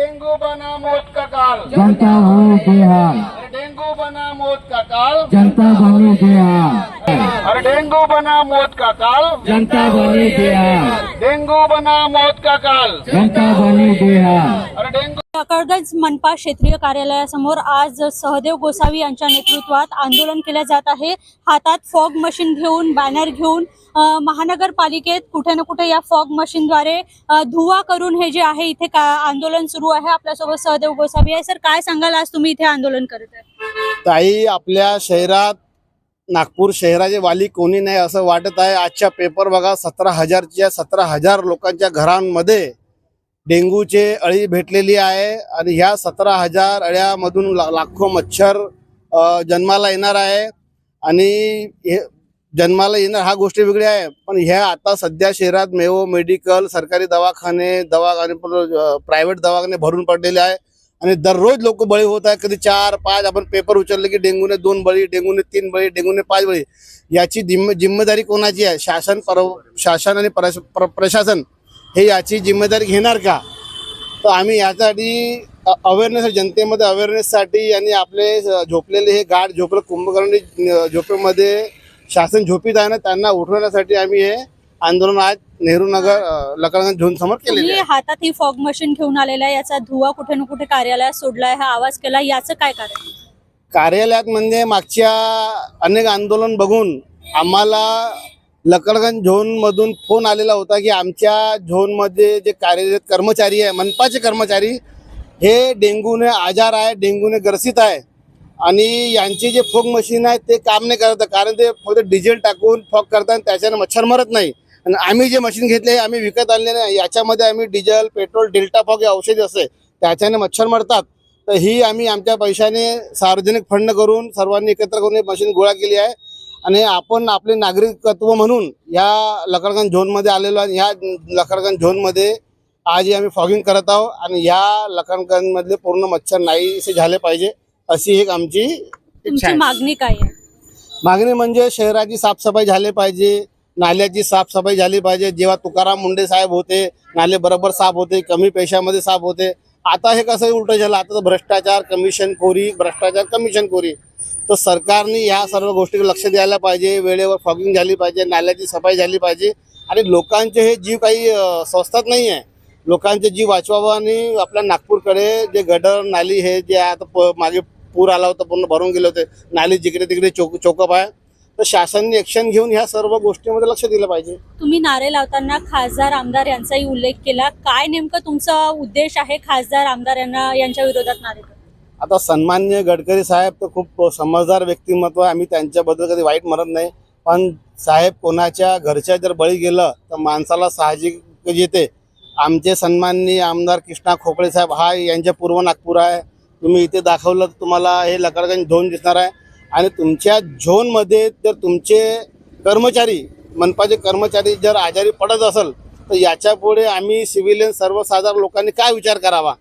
Dengue बना मौत का काल। जनता बनो बेहाल डेंगू बना मौत का काल। जनता बनो बेहाल अरे डेंगू बना मौत का काल। जनता बनी बेहाल डेंगू बना मौत का काल। जनता बनी बेहाल अरे डेंगू टाकळगंज मनपा क्षेत्रीय कार्यालयासमोर आज सहदेव गोसावी यांच्या नेतृत्वात आंदोलन केलं जात आहे. हातात फॉग मशीन घेऊन बॅनर घेऊन महानगरपालिकेत कुठे ना कुठे या फॉग मशीनद्वारे धुवा करून हे जे आहे इथे का आंदोलन सुरू आहे. आपल्यासोबत सहदेव गोसावी आहे. सर काय सांगाल? आज तुम्ही इथे आंदोलन करत आहे. ताई आपल्या शहरात नागपूर शहराचे वाली कोणी नाही असं वाटत आहे. आजच्या पेपर बघा सतरा हजारच्या सतरा हजार लोकांच्या घरांमध्ये डेंग्यूचे अळी भेटलेली आहे आणि ह्या सतरा हजार अळ्यामधून ला- लाखो मच्छर जन्माला येणार आहे. आणि हे जन्माला येणार हा गोष्टी वेगळी आहे. पण ह्या आता सध्या शहरात मेवो मेडिकल सरकारी दवाखाने दवाखाने प्रायव्हेट दवाखाने भरून पडलेले आहे. आणि दररोज लोक बळी होत आहे कधी चार पाच आपण पेपर उचलले की डेंग्यूने दोन बळी डेंग्यूने तीन बळी डेंग्यूने पाच बळी. याची जिम्मे जिम्मेदारी कोणाची आहे? शासन पर शासन आणि परश- प्र- प्रशासन. हे याची जिम्मेदारी घेणार का? तर आम्ही यासाठी अवेअरनेस जनतेमध्ये अवेअरनेससाठी आणि आपले झोपलेले हे गाढ झोपले कुंभकर्णी झोपेमध्ये शासन झोपीत आहे ना त्यांना उठवण्यासाठी आम्ही हे आंदोलन आज नेहरू नगर लकडगंज झोन समोर आहे. हातात ही फॉग मशीन घेऊन आलेला आहे याचा धुवा कुठे ना कुठे कार्यालयात सोडलाय हा आवाज केला याचं काय कारण कार्यालयात म्हणजे मागच्या अनेक आंदोलन बघून आम्हाला लकडगंज झोनमधून फोन आलेला होता की आमच्या झोनमध्ये जे कार्यरत कर्मचारी आहे मनपाचे कर्मचारी हे डेंग्यूने आजार आहे डेंग्यूने ग्रसित आहे. आणि यांचे जे फोग मशीन आहे ते काम नाही करत कारण ते फक्त डिझेल टाकून फॉग करतात आणि त्याच्याने मच्छर मरत नाही. आणि आम्ही जे मशीन घेतले आम्ही विकत आणले नाही. याच्यामध्ये आम्ही डिझेल पेट्रोल डेल्टा फॉग हे औषधी असते त्याच्याने मच्छर मरतात. तर ही आम्ही आमच्या पैशाने सार्वजनिक फंड करून सर्वांनी एकत्र करून हे मशीन गोळा केली आहे. आणि आपण आपले नागरिकत्व म्हणून या लकडगंज झोनमध्ये आलेलो आहे. ह्या लकडगंज झोनमध्ये आज आम्ही फॉगिंग करत आहोत आणि ह्या लकडगंजमधले पूर्ण मच्छर नाहीसे झाले पाहिजे अशी एक आमची तुमची मागणी काय आहे? मागणी म्हणजे शहराची साफसफाई झाली पाहिजे नाल्याची साफसफाई झाली पाहिजे. जेव्हा तुकाराम मुंडे साहेब होते नाले बरोबर साफ होते कमी पैशामध्ये साफ होते. आता हे कसं उलट झालं आता तर भ्रष्टाचार कमिशन खोरी भ्रष्टाचार कमिशन खोरी तर सरकारने ह्या सर्व गोष्टीकडे लक्ष द्यायला पाहिजे वेळेवर फॉगिंग झाली पाहिजे नाल्याची सफाई झाली पाहिजे. आणि लोकांचे हे जीव काही स्वस्तात नाही आहे. लोकांचे जीव वाचवावं आणि आपल्या नागपूरकडे जे गडर नाली हे जे आता प- मागे पूर आला होता पूर्ण भरून गेले होते नाली जिकडे तिकडे चोक चोकअप आहे. तर शासनाने एक्शन घेऊन ह्या सर्व गोष्टीमध्ये लक्ष दिलं पाहिजे. तुम्ही नारे लावताना खासदार आमदार यांचाही उल्लेख केला. काय नेमकं तुमचा उद्देश आहे खासदार आमदार यांना यांच्या विरोधात नारे आता सन्मान्य गडकरी साहेब तर खूप समजदार व्यक्तिमत्व आहे. आम्ही त्यांच्याबद्दल कधी वाईट म्हणत नाही. पण साहेब कोणाच्या घरच्या जर बळी गेलं तर माणसाला साहजिक येते. आमचे सन्माननीय आमदार कृष्णा खोपळे साहेब हा यांच्या पूर्व नागपूर आहे. तुम्ही इथे दाखवलं तर तुम्हाला हे लकडगंज झोन दिसणार आहे. आणि तुमच्या झोनमध्ये जर तुमचे कर्मचारी मनपाचे कर्मचारी जर आजारी पडत असेल तर याच्यापुढे आम्ही सिव्हिलियन सर्वसाधारण लोकांनी काय विचार करावा?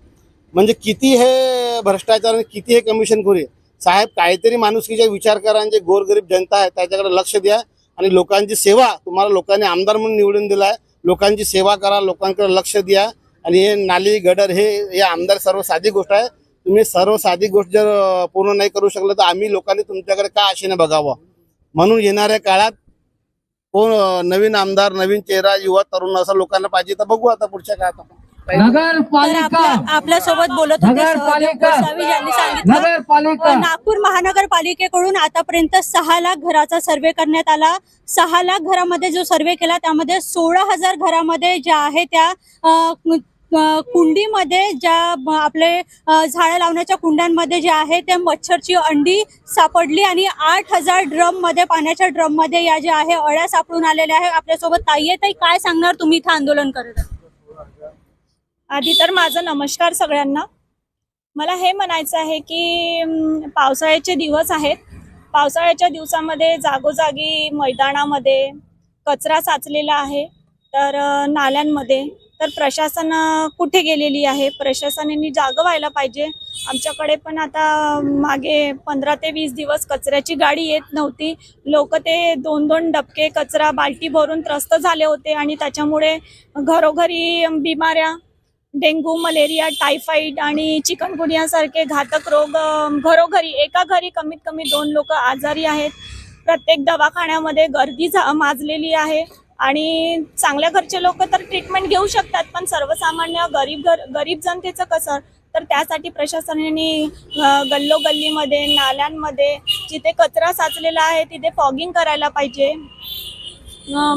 म्हणजे किती हे भ्रष्टाचार आणि किती हे कमिशन खोरी साहेब काहीतरी माणुसकीचा विचार करा आणि जे गोरगरीब जनता आहे त्याच्याकडे लक्ष द्या आणि लोकांची सेवा तुम्हाला लोकांनी आमदार म्हणून निवडून दिला आहे लोकांची सेवा करा लोकांकडे लक्ष द्या आणि हे नाली गडर हे हे आमदार सर्व साधी गोष्ट आहे. तुम्ही सर्व साधी गोष्ट जर पूर्ण नाही करू शकलं तर आम्ही लोकांनी तुमच्याकडे का आशेने बघावं? म्हणून येणाऱ्या काळात कोण नवीन आमदार नवीन चेहरा युवा तरुण असं लोकांना पाहिजे तर बघू आता पुढच्या काळात आपण. नगरपालिका. आपल्यासोबत बोलत होते यांनी सांगितलं. नागपूर महानगरपालिकेकडून आतापर्यंत सहा लाख घराचा सर्वे करण्यात आला. सहा लाख घरामध्ये जो सर्वे केला त्यामध्ये सोळा हजार घरामध्ये ज्या आहे त्या कुंडीमध्ये ज्या आपले झाडं लावण्याच्या कुंड्यांमध्ये जे आहे ते मच्छरची अंडी सापडली आणि आठ हजार ड्रममध्ये पाण्याच्या ड्रममध्ये या ज्या आहे अळ्या सापडून आलेल्या आहे. आपल्यासोबत ताई आहे. ताई काय सांगणार तुम्ही इथं आंदोलन करत? आधी तर माझा नमस्कार सगळ्यांना. मला हे म्हणायचं आहे की पावसाळ्याचे दिवस आहेत. पावसाळ्याच्या दिवसामध्ये जागोजागी मैदानामध्ये कचरा साचलेला आहे तर नाल्यांमध्ये. तर प्रशासन कुठे गेलेली आहे? प्रशासनाने जागं व्हायला पाहिजे. आमच्याकडे पण आता मागे पंधरा ते वीस दिवस कचऱ्याची गाडी येत नव्हती. लोक ते दोन दोन डबके कचरा बाल्टी भरून त्रस्त झाले होते आणि त्याच्यामुळे घरोघरी बिमाऱ्या डेंग्यू मलेरिया टायफॉईड आणि चिकनगुनियासारखे घातक रोग घरोघरी एका घरी कमीत कमी दोन लोक आजारी आहेत. प्रत्येक दवाखान्यामध्ये गर्दी झा- माजलेली आहे आणि चांगल्या घरचे लोक तर ट्रीटमेंट घेऊ शकतात पण सर्वसामान्य गरीब घर गरीब जनतेचं कसं? तर त्यासाठी प्रशासनाने गल्लोगल्लीमध्ये नाल्यांमध्ये जिथे कचरा साचलेला आहे तिथे फॉगिंग करायला पाहिजे.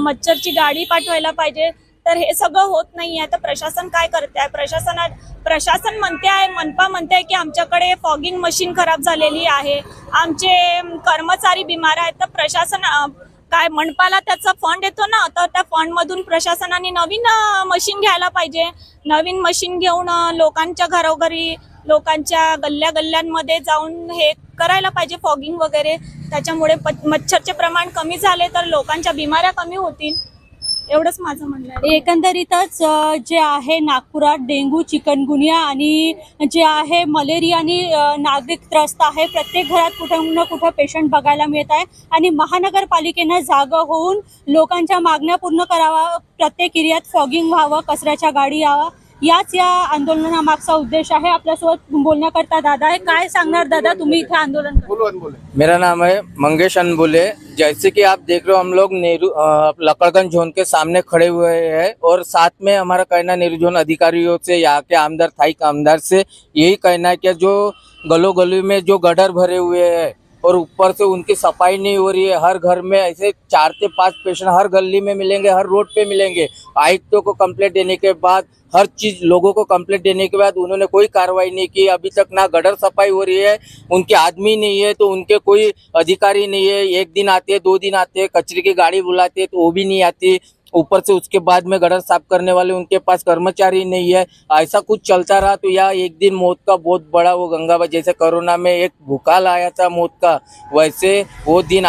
मच्छरची गाडी पाठवायला पाहिजे. तर हे सगळं होत नाही आहे तर प्रशासन काय करते आहे प्रशासनात प्रशासन म्हणते आहे मनपा म्हणते आहे की आमच्याकडे फॉगिंग मशीन खराब झालेली आहे. आमचे कर्मचारी बिमार आहेत. तर प्रशासन काय मनपाला त्याचा फंड येतो ना तर त्या फंडमधून प्रशासनाने नवीन मशीन घ्यायला पाहिजे. नवीन मशीन घेऊन लोकांच्या घरोघरी लोकांच्या गल्ल्या गल्ल्यांमध्ये जाऊन हे करायला पाहिजे फॉगिंग वगैरे. त्याच्यामुळे मच्छरचे प्रमाण कमी झाले तर लोकांच्या बिमाऱ्या कमी होतील. एवढंच माझं म्हणणं आहे. एकंदरीतच जे आहे नागपुरात डेंग्यू चिकनगुनिया आणि जे आहे मलेरिया आणि नागरिक त्रस्त आहे प्रत्येक घरात कुठं ना कुठं पेशंट बघायला मिळत आहे. आणि महानगरपालिकेनं जागं होऊन लोकांच्या मागण्या पूर्ण करावा प्रत्येक एरियात फॉगिंग व्हावं कचऱ्याच्या गाडी यावा याच या आंदोलनामागचा उद्देश आहे. आपल्यासोबत बोलण्याकरता दादा आहे. काय सांगणार दादा? तुम्ही इथे आंदोलन मेरा नाम है मंगेश अनबुले. जैसे कि आप देख रहे हो हम लोग नेहरू लकड़गंज जोन के सामने खड़े हुए हैं और साथ में हमारा कहना नेहरू जोन अधिकारियों से यहाँ के आमदार थाई आमदार से यही कहना है कि जो गलो गली में जो गडर भरे हुए हैं और ऊपर से उनकी सफ़ाई नहीं हो रही है। हर घर में ऐसे चार से पाँच पेशेंट हर गली में मिलेंगे, हर रोड पे मिलेंगे। आयुक्तों को कंप्लेंट देने के बाद, हर चीज़, लोगों को कंप्लेंट देने के बाद उन्होंने कोई कार्रवाई नहीं की। अभी तक ना गडर सफ़ाई हो रही है, उनके आदमी नहीं है तो उनके कोई अधिकारी नहीं है। एक दिन आते दो दिन आते कचरे की गाड़ी बुलाते तो वो भी नहीं आती। ऊपर से उसके बाद में गटर साफ़ करने वाले, उनके पास कर्मचारी नहीं है। ऐसा कुछ चलता रहा तो यह एक दिन मौत का बहुत बड़ा वो गंगा जैसे कोरोना में एक भूकाल आया था मौत का। वैसे वो दिन